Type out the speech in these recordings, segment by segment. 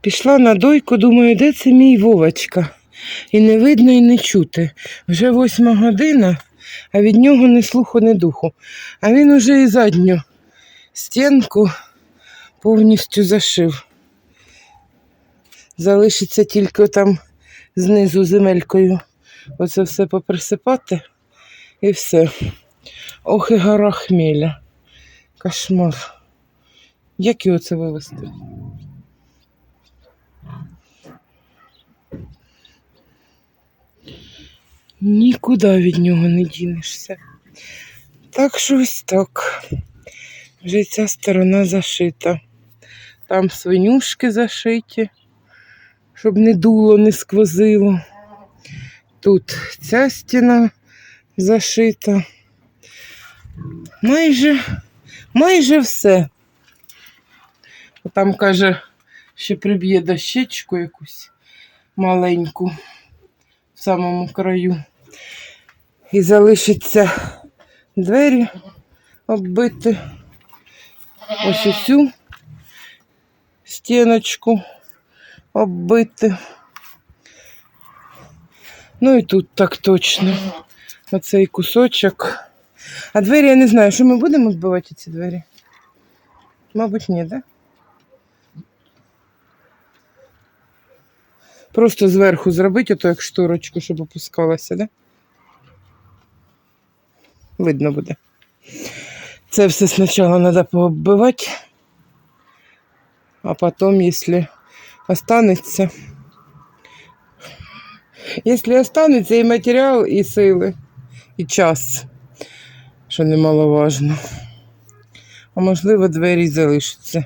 Пішла на дойку, думаю, де це мій Вовочка? І не видно, і не чути. Вже восьма година, а від нього ні слуху, ні духу. А він уже і задню стінку повністю зашив. Залишиться тільки там знизу земелькою. Оце все поприсипати і все. Ох і гора хмеля. Кошмар. Як його це вивезти? Нікуди від нього не дінешся. Так що ось так. Вже ця сторона зашита. Там свинюшки зашиті, щоб не дуло, не сквозило. Тут ця стіна зашита. Майже, майже все. Там, каже, ще приб'є дощечку якусь маленьку в самому краю. І залишиться двері оббити. Ось усю стіночку оббити. Ну і тут так точно. Оцей кусочок. А двері я не знаю, що ми будемо вбивати ці двері? Мабуть, ні? Да? Просто зверху зробити, ото як шторочку, щоб опускалася, да? Видно буде. Це все спочатку треба пооббивати, а потім, якщо останеться. Якщо останеться і матеріал, і сили, і час, що немаловажно. А можливо, двері залишаться.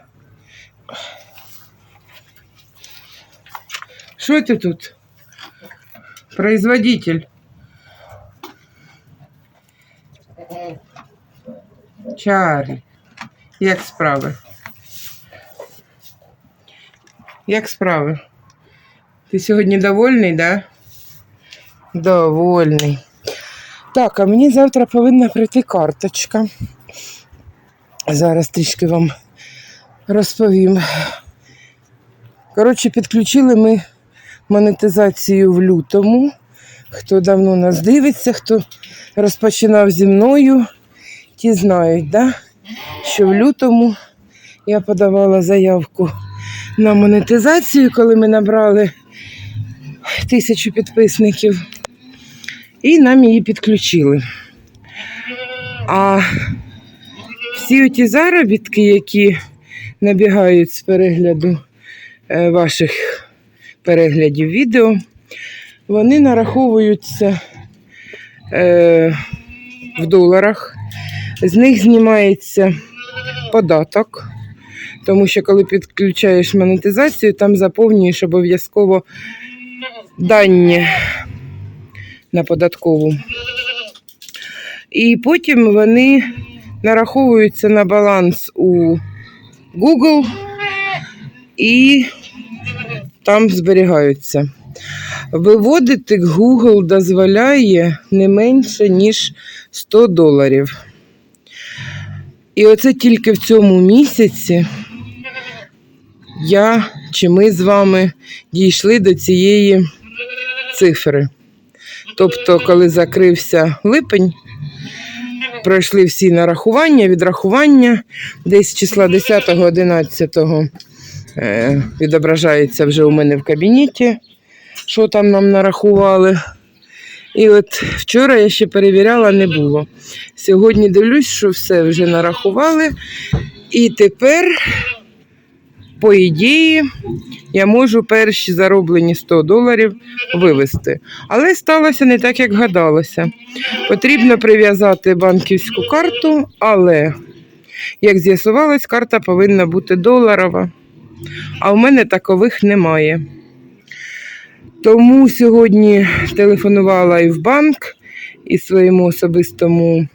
Що ти тут? Производитель. Чарлі. Як справи? Як справи? Ти сьогодні довольний, да? Довольний. Так, а мені завтра повинна прийти карточка. Зараз трішки вам розповім. Коротше, підключили ми монетизацію в лютому. Хто давно нас дивиться, хто розпочинав зі мною, ті знають, да? що в лютому я подавала заявку на монетизацію, коли ми набрали тисячу підписників, і нам її підключили. А всі ті заробітки, які набігають з перегляду е, ваших переглядів відео, вони нараховуються е, в доларах. З них знімається податок, тому що коли підключаєш монетизацію, там заповнюєш обов'язково дані на податкову. І потім вони нараховуються на баланс у Google і там зберігаються. Виводити Google дозволяє не менше, ніж 100 доларів. І оце тільки в цьому місяці я чи ми з вами дійшли до цієї цифри. Тобто, коли закрився липень, пройшли всі нарахування, відрахування, десь числа 10-11 е, відображається вже у мене в кабінеті, що там нам нарахували. І от вчора я ще перевіряла, не було. Сьогодні дивлюсь, що все вже нарахували. І тепер, по ідеї, я можу перші зароблені 100 доларів вивести. Але сталося не так, як гадалося. Потрібно прив'язати банківську карту, але, як з'ясувалось, карта повинна бути доларова. А в мене такових немає. Тому сьогодні телефонувала і в банк, і своєму особистому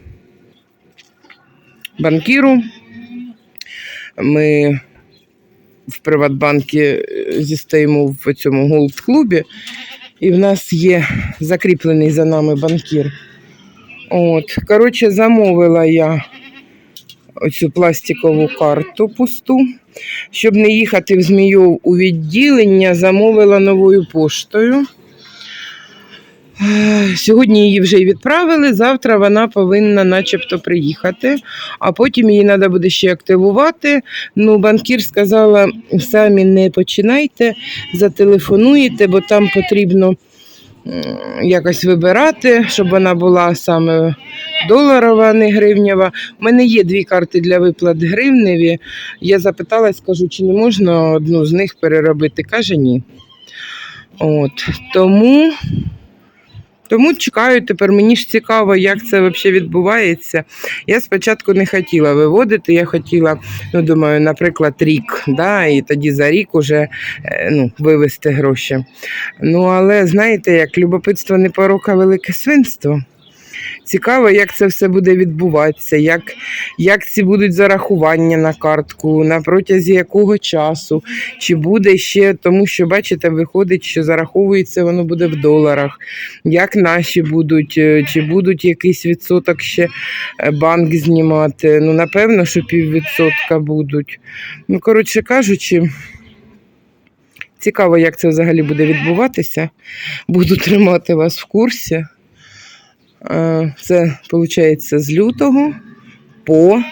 банкіру. Ми в Приватбанкі е, зістаємо в цьому голд-клубі, і в нас є закріплений за нами банкір. От, коротше, замовила я оцю пластикову карту пусту. Щоб не їхати в Змійов у відділення, замовила новою поштою. Сьогодні її вже відправили. Завтра вона повинна начебто приїхати, а потім її треба буде ще активувати. Ну, банкір сказала, самі не починайте, зателефонуєте, бо там потрібно якось вибирати, щоб вона була саме доларова, а не гривнева. У мене є дві карти для виплат гривневі. Я запиталась, кажу, чи не можна одну з них переробити. Каже, ні. От, тому. Тому чекаю тепер. Мені ж цікаво, як це взагалі відбувається. Я спочатку не хотіла виводити, я хотіла, ну думаю, наприклад, рік, да, і тоді за рік уже е, ну, вивести гроші. Ну, але знаєте, як любопитство не порока велике свинство. Цікаво, як це все буде відбуватися, як, як ці будуть зарахування на картку, на протязі якого часу, чи буде ще, тому що, бачите, виходить, що зараховується воно буде в доларах, як наші будуть, е, чи будуть якийсь відсоток ще е, банк знімати. Ну, напевно, що піввідсотка будуть. Ну, коротше кажучи, цікаво, як це взагалі буде відбуватися. Буду тримати вас в курсі. Це виходить з лютого по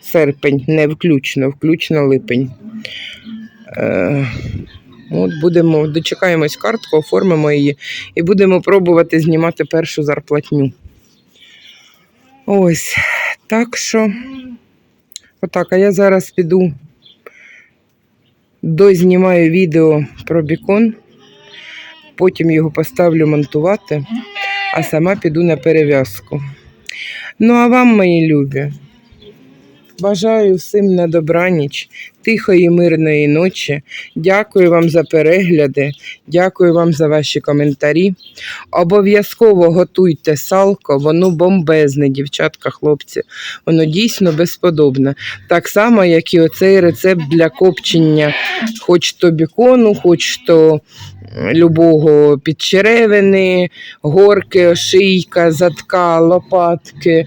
серпень, не включно, включно липень. Е, От будемо, дочекаємось картку, оформимо її і будемо пробувати знімати першу зарплатню. Ось, так що, отак, а я зараз піду дознімаю відео про бікон, потім його поставлю монтувати а сама піду на перев'язку. Ну, а вам, мої любі, бажаю всім на добраніч, тихої, мирної ночі. Дякую вам за перегляди, дякую вам за ваші коментарі. Обов'язково готуйте салко, воно бомбезне, дівчатка, хлопці. Воно дійсно безподобне. Так само, як і оцей рецепт для копчення, хоч то бікону, хоч то любого підчеревини, горки, ошийка, задка, лопатки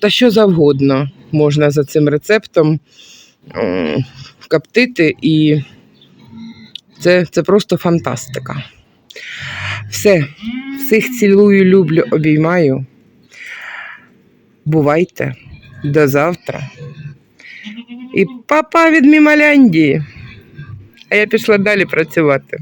та що завгодно можна за цим рецептом коптити, і це, це просто фантастика. Все, всіх цілую, люблю, обіймаю. Бувайте до завтра. І папа від Мімаляндії. А я пішла далі працювати.